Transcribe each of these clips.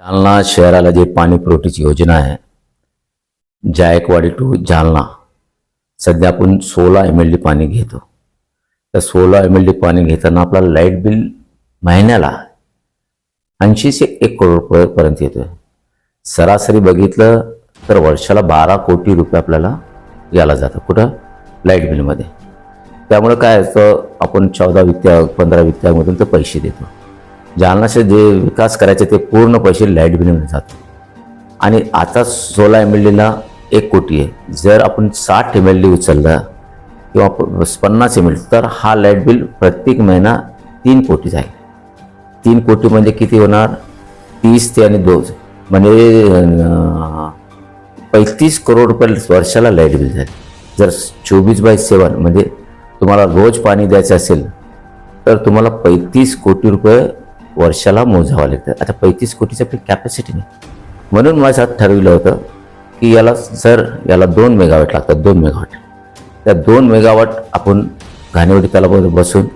जालना शहराला जे पाणी पुरवठ्याची योजना आहे जायकवाडी टू जालना सध्या आपण सोळा एम एल डी पाणी घेतो. तर सोळा एम एल डी पाणी घेताना आपला लाइट बिल महिन्याला ऐंशी ते एक करोड रुपयेपर्यंत येतोय. सरासरी बघितलं तर वर्षाला बारा कोटी रुपये आपल्याला याला जातं कुठं? लाइट बिलमध्ये. त्यामुळे काय असतं आपण चौदा वित्त पंधरा वित्तामधून ते पैसे देतो. जालनाचे जे विकास करायचे ते पूर्ण पैसे लाइट बिलमध्ये जातात. आणि आता सोळा एम एल डीला एक कोटी आहे. जर आपण साठ एम एल डी उचलला किंवा पन्नास एम एल तर हा लाइट बिल प्रत्येक महिना तीन कोटी जाईल तीन कोटी म्हणजे किती होणार? तीस ते आणि दोन. म्हणजे पैतीस करोड रुपये वर्षाला लाइट बिल जाईल जर चोवीस बाय सेवन म्हणजे तुम्हाला रोज पाणी द्यायचं असेल तर तुम्हाला पैतीस कोटी रुपये वर्षाला मोजावं लागतं. आता पैतीस कोटीची आपली कॅपॅसिटी नाही. म्हणून माझं ठरविलं होतं की याला जर याला दोन मेगावॅट लागतात दोन मेगावॅट त्या दोन मेगावॅट आपण घाणेवडी तलावावर बसून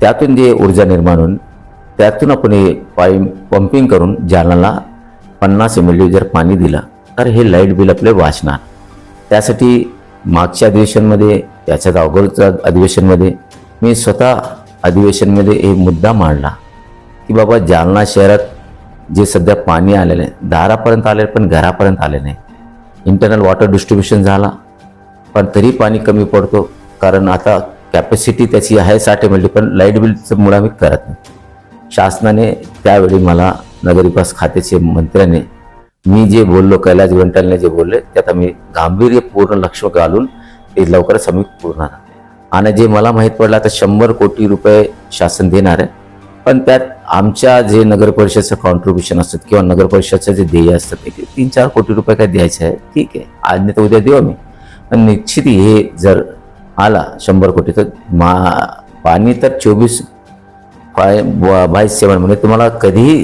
त्यातून जे ऊर्जा निर्माण होऊन त्यातून आपण हे पाईप पंपिंग करून जालनाला पन्नास एम एल जर पाणी दिलं तर हे लाइट बिल आपले वाचणार. त्यासाठी मागच्या अधिवेशनमध्ये याच्यात अगोदरच्या अधिवेशनमध्ये मी स्वतः अधिवेशनमध्ये हे मुद्दा मांडला. की बाबा जालना शहरात जे सध्या पाणी आलेलं आहे दारापर्यंत आले पण घरापर्यंत आले नाही. इंटरनल वॉटर डिस्ट्रीब्युशन झाला पण तरी पाणी कमी पडतो कारण आता कॅपॅसिटी त्याची आहे साठ एम एल डी पण लाइट बिलचं मुळे आम्ही करत नाही. शासनाने त्यावेळी मला नगरविकास खात्याचे मंत्र्याने मी जे बोललो कैलास गंटालने जे बोलले त्यात आम्ही गांभीर्यपूर्ण लक्ष घालून ते लवकरच आम्ही पूर्ण आणि जे मला माहीत पडलं आता शंभर कोटी रुपये शासन देणार आहे. पण त्यात आमच्या जे नगर परिषदचं कॉन्ट्रीब्युशन असतात किंवा नगर परिषदचं जे ध्येय असतात ते तीन चार कोटी रुपये काय द्यायचे आहे ठीक आहे. आज नाही तर उद्या देऊ आम्ही. पण निश्चित हे जर आला शंभर कोटी तर मा पाणी तर चोवीस फाय बाय सेवन म्हणजे तुम्हाला कधीही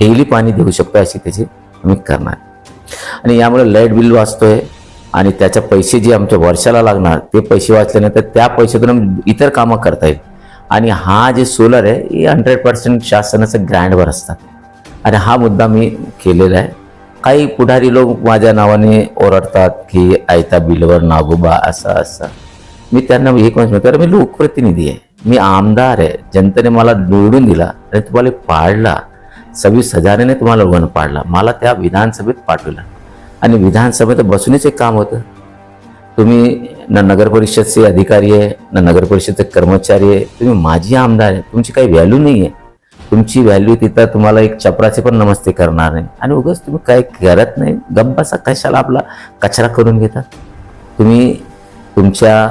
डेली पाणी देऊ शकतो अशी त्याची आम्ही करणार. आणि यामुळे लाइट बिल वाचतोय आणि त्याच्या पैसे जे आमच्या वर्षाला लागणार ते पैसे वाचल्यानंतर त्या पैशातून इतर कामं करता येईल. आणि हा जे सोलर आहे हे हंड्रेड पर्सेंट शासनाचं ग्रँडवर असतात. आणि हा मुद्दा मी केलेला आहे. काही पुढारी लोक माझ्या नावाने ओरडतात की आयता बिलवर नागोबा असं असं. मी त्यांना एक म्हणतो तर मी लोकप्रतिनिधी आहे. मी आमदार आहे. जनतेने मला निवडून दिला आणि तुम्हाला पाडला. सव्वीस हजाराने तुम्हाला वन पाडला. मला त्या विधानसभेत पाठवलं. आणि विधानसभेत बसूनच एक काम होतं. तुम्ही ना नगर परिषदचे अधिकारी आहे न नगर परिषदचे कर्मचारी आहे तुम्ही माझी आमदार आहे तुमची काही व्हॅल्यू नाही आहे. तुमची व्हॅल्यू तिथं तुम्हाला एक चपराचे पण नमस्ते करणार नाही. आणि उगाच तुम्ही काय करत नाही गप्पाचा कशाला आपला कचरा करून घेतात तुम्ही तुमच्या